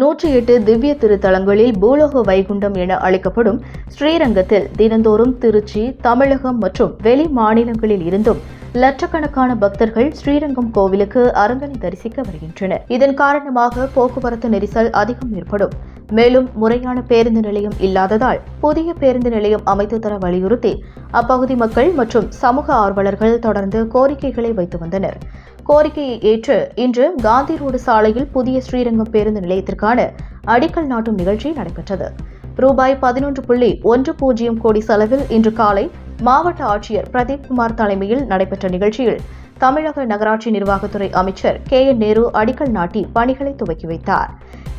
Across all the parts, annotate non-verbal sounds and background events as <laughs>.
நூற்றி எட்டு திவ்ய திருத்தலங்களில் பூலோக வைகுண்டம் என அழைக்கப்படும் ஸ்ரீரங்கத்தில் தினந்தோறும் திருச்சி தமிழகம் மற்றும் வெளி மாநிலங்களில் இருந்தும் லட்சக்கணக்கான பக்தர்கள் ஸ்ரீரங்கம் கோவிலுக்கு அரங்கனை தரிசிக்க வருகின்றனர். இதன் காரணமாக போக்குவரத்து நெரிசல் அதிகம் ஏற்படும். மேலும் முறையான பேருந்து நிலையம் இல்லாததால் புதிய பேருந்து நிலையம் அமைத்து தர வலியுறுத்தி அப்பகுதி மக்கள் மற்றும் சமூக ஆர்வலர்கள் தொடர்ந்து கோரிக்கைகளை வைத்து வந்தனர். கோரிக்கையை ஏற்று இன்று காந்தி ரோடு சாலையில் புதிய ஸ்ரீரங்கம் பேருந்து நிலையத்திற்கான அடிக்கல் நாட்டும் நிகழ்ச்சி நடைபெற்றது. ரூபாய் பதினொன்று புள்ளி ஒன்று பூஜ்ஜியம் கோடி செலவில் இன்று காலை மாவட்ட ஆட்சியர் பிரதீப் குமார் தலைமையில் நடைபெற்ற நிகழ்ச்சியில் தமிழக நகராட்சி நிர்வாகத்துறை அமைச்சர் கே என் நேரு அடிக்கல் நாட்டி பணிகளை துவக்கி வைத்தார்.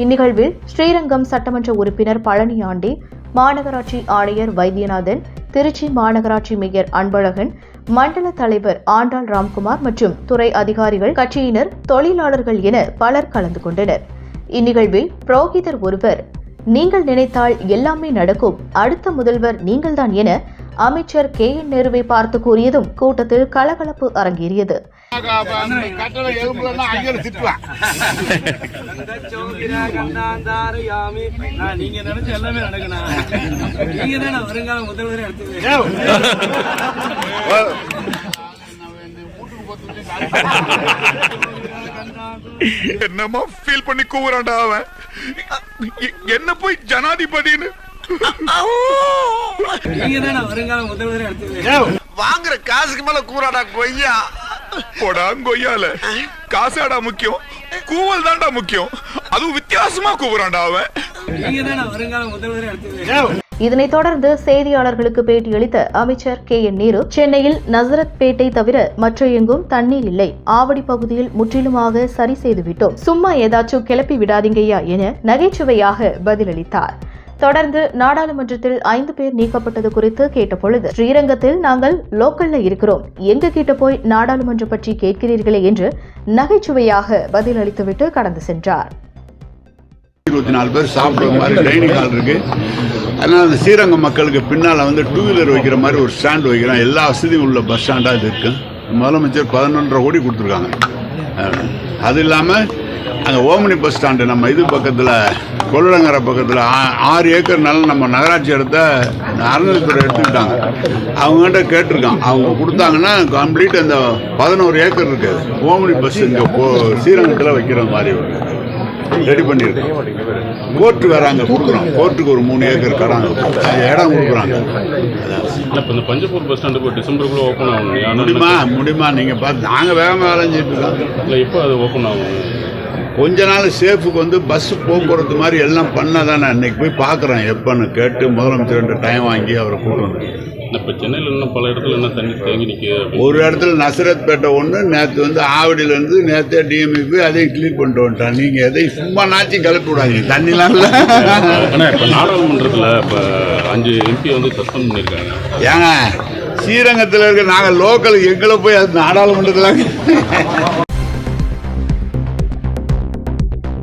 இந்நிகழ்வில் ஸ்ரீரங்கம் சட்டமன்ற உறுப்பினர் பழனியாண்டி மாநகராட்சி ஆணையர் வைத்தியநாதன் திருச்சி மாநகராட்சி மேயர் அன்பழகன் மண்டல தலைவர் ஆண்டாள் ராம்குமார் மற்றும் துறை அதிகாரிகள் கட்சியினர் தொழிலாளர்கள் என பலர் கலந்து கொண்டனர். இந்நிகழ்வில் புரோகிதர் ஒருவர் நீங்கள் நினைத்தால் எல்லாமே நடக்கும். அடுத்த முதல்வர் நீங்கள்தான் என அமைச்சர் கே என் நேருவை பார்த்து கூறியதும் கூட்டத்தில் கலகலப்பு அரங்கேறியது. நீங்க <laughs> <laughs> என்னமா ஃபீல் பண்ணி கூவுறான்டா அவன். எ- என்ன போய் ஜனாதிபதின்னு? நீங்க தான் வருங்கால முதல்வர் எடுத்து வாங்குற காசுக்கு மேல கூறாடா கொய்யா. போடா கொய்யால. காசாடா முக்கியம். கூவல் தான்டா முக்கியம். அதுவும் வித்தியாசமா கூவுறான்டா அவன். இதனைத் தொடர்ந்து செய்தியாளர்களுக்கு பேட்டியளித்த அமைச்சர் கே என் நேரு சென்னையில் நசரத் பேட்டை தவிர மற்ற எங்கும் தண்ணீர் இல்லை. ஆவடி பகுதியில் முற்றிலுமாக சரி செய்துவிட்டோம். சும்மா ஏதாச்சும் கிளப்பி விடாதீங்கய்யா என நகைச்சுவையாக பதிலளித்தார். தொடர்ந்து நாடாளுமன்றத்தில் ஐந்து பேர் நீக்கப்பட்டது குறித்து கேட்டபொழுது ஸ்ரீரங்கத்தில் நாங்கள் லோக்கல்ல இருக்கிறோம். எங்க கிட்ட போய் நாடாளுமன்றம் பற்றி கேட்கிறீர்களே என்று நகைச்சுவையாக பதிலளித்துவிட்டு கடந்து சென்றார். இருபத்தி நாலு பேர் சாப்பிடுற மாதிரி டைனிங் ஹால் இருக்கு. அதனால் அந்த ஸ்ரீரங்கம் மக்களுக்கு பின்னால் வந்து டூ வீலர் வைக்கிற மாதிரி ஒரு ஸ்டாண்ட் வைக்கிறோம் எல்லா வசதியும் உள்ள பஸ் ஸ்டாண்டாக இது இருக்கு. முதலமைச்சர் பதினொன்றரை கோடி கொடுத்துருக்காங்க. அது இல்லாமல் அங்கே ஓமனி பஸ் ஸ்டாண்டு நம்ம இது பக்கத்தில் கொள்ளடங்கரை பக்கத்தில் ஆறு ஏக்கர் நிலம் நம்ம நகராட்சி இடத்த அறநிலைத்துறை எடுத்துக்கிட்டாங்க. அவங்ககிட்ட கேட்டிருக்கான் அவங்க கொடுத்தாங்கன்னா கம்ப்ளீட் அந்த பதினோரு ஏக்கர் இருக்குது ஓமனி பஸ் இங்கே ஸ்ரீரங்கத்தில் வைக்கிற மாதிரி ஒரு ரெடி பண்ணியிருக்கோம். கோர்ட்டு வேற அங்கே கொடுக்குறோம். கோர்ட்டுக்கு ஒரு மூணு ஏக்கர் கடன் இடம் கொடுக்குறாங்க. இப்போ இந்த பஞ்சப்பூர் பஸ் ஸ்டாண்டு இப்போ டிசம்பருக்குள்ள ஓப்பன் ஆகும் முடியுமா? முடியுமா? நீங்கள் பார்த்து நாங்கள் வேகமாக வேலை செஞ்சுட்டு இருக்கோம். இல்ல இப்போ அது ஓப்பன் ஆகும் கொஞ்ச நாள் சேஃபுக்கு வந்து பஸ் போக்குவரத்து மாதிரி எல்லாம் பண்ணாதான் நான் இன்னைக்கு போய் பார்க்குறேன். எப்போன்னு கேட்டு முதலமைச்சர்கிட்ட டைம் வாங்கி அவரை கூட்டு வந்து இல்ல இப்போ சென்னையில் இன்னும் பல இடத்துல என்ன தண்ணி தேங்கி நிற்க ஒரு இடத்துல நசரத் பேட்டை ஒன்று நேற்று வந்து ஆவடியிலேருந்து நேற்றே டிஎம்இபி அதையும் கிளீன் பண்ணிட்டு வந்துட்டான் நீங்கள் எதையும் சும்மா நாச்சும் கிளப்பி விடாதீங்க. தண்ணிலாம் இல்லை. ஆனா இப்போ நாடாளுமன்றத்தில் இப்போ அஞ்சு எம்பி வந்து சஸ்பெண்ட் பண்ணியிருக்காங்க ஏங்க ஸ்ரீரங்கத்தில் இருக்க நாங்கள் லோக்கல் எங்களை போய் அது நாடாளுமன்றத்தில்